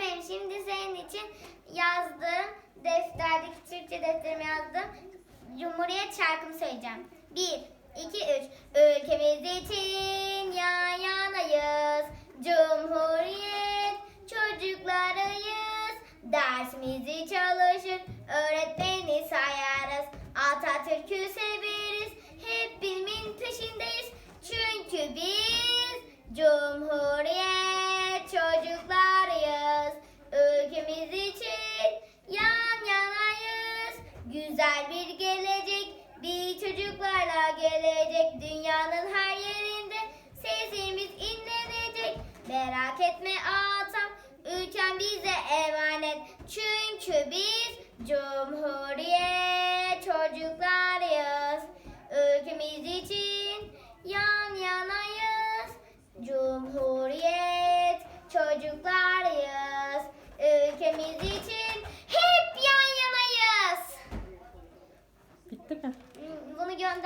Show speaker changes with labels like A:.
A: benim şimdi senin için yazdığım defterdeki Türkçe defterime yazdım. Cumhuriyet şarkımı söyleyeceğim. Bir, iki, üç. Ülkemiz için yan yanayız. Cumhuriyet çocuklarıyız. Dersimizi çalışır, öğretmeni sayarız. Atatürk'ü severiz, hep bilimin peşindeyiz. Çünkü biz Cumhuriyet Güzel bir gelecek, bir çocuklarla gelecek. Dünyanın her yerinde sesimiz inlenecek. Merak etme atam, ülkem bize emanet. Çünkü biz Cumhuriyet çocuklarıyız. Ülkemiz için
B: Bitti mi?
A: Bunu gönder.